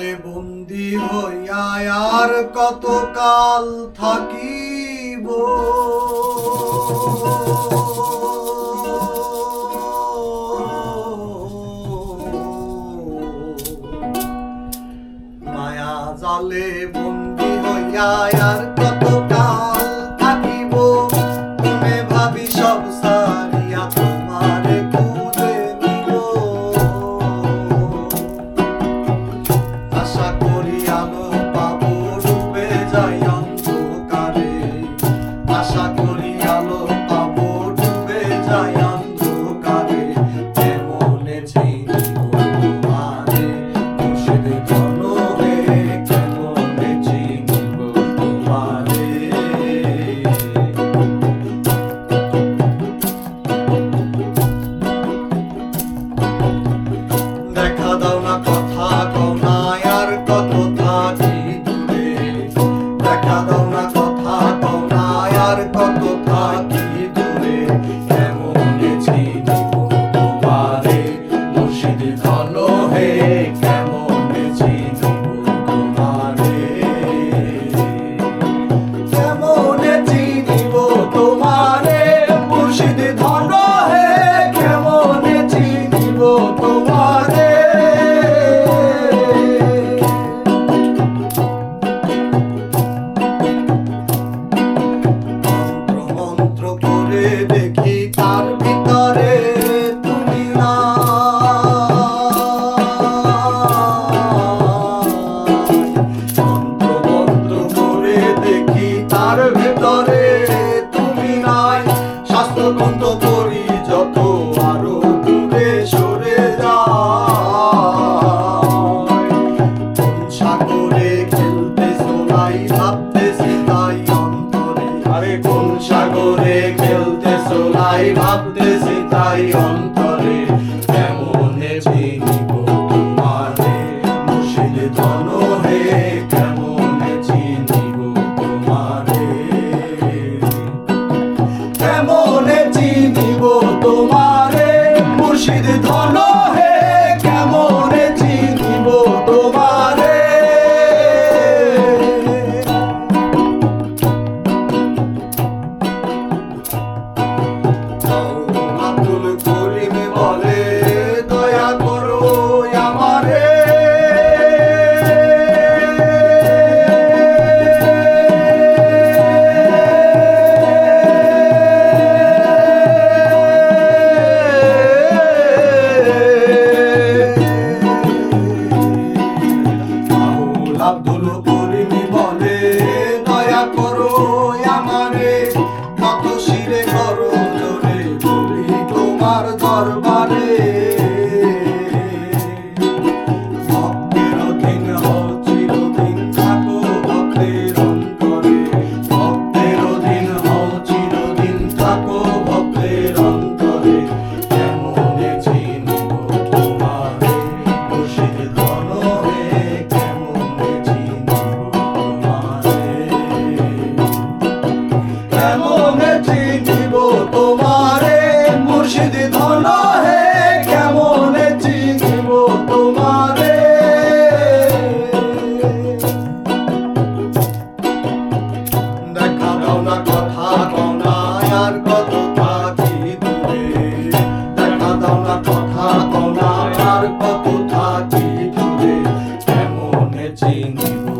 জালে বন্দি হইয়া আর কত কাল থাকিব? মায়া জালে বন্দি হইয়া আর কত যায় দেখা দাও আর কত থাকি দূরে? কেমনে চিনিব তোমারে মুর্শিদ ধন শাস্ত্র করি, যত আরও দূরে সরে সাগরে খেলতে সোলাই ভাবতে তাই অন্তরে। আরে কোন সাগরে খেলতে সোলাই ভাবতে তাই কেমনে Thank you.